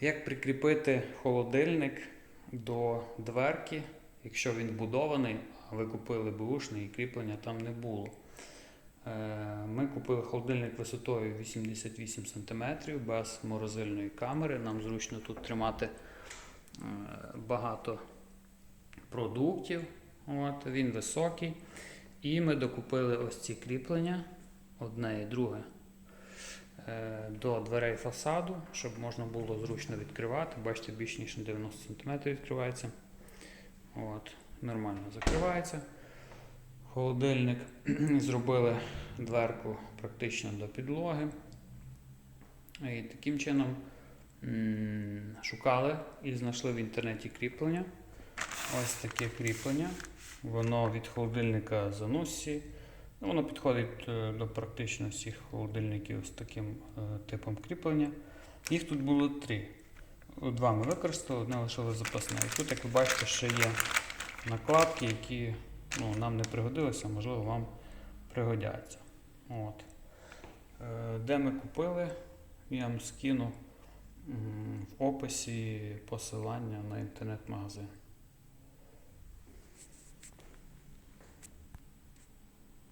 Як прикріпити холодильник до дверки, якщо він вбудований, а ви купили бушний і кріплення там не було. Е, Ми купили холодильник висотою 88 см без морозильної камери. Нам зручно тут тримати е, багато продуктів. От, він високий. І ми докупили ось ці кріплення, одне і друге, до дверей фасаду, щоб можна було зручно відкривати. Бачите, більш ніж на 90 см відкривається. От, нормально закривається. Холодильник зробили дверку практично до підлоги. І таким чином шукали і знайшли в інтернеті кріплення. Ось таке кріплення. Воно від холодильника Zanussi. Ну, Воно підходить е, до практично всіх холодильників з таким е, типом кріплення. Їх тут було три. Два ми використали, одне лишили запасне. І тут, як ви бачите, ще є накладки, які ну, нам не пригодилися, можливо, вам пригодяться. От. Е, Де ми купили, я вам скину в описі посилання на інтернет-магазин.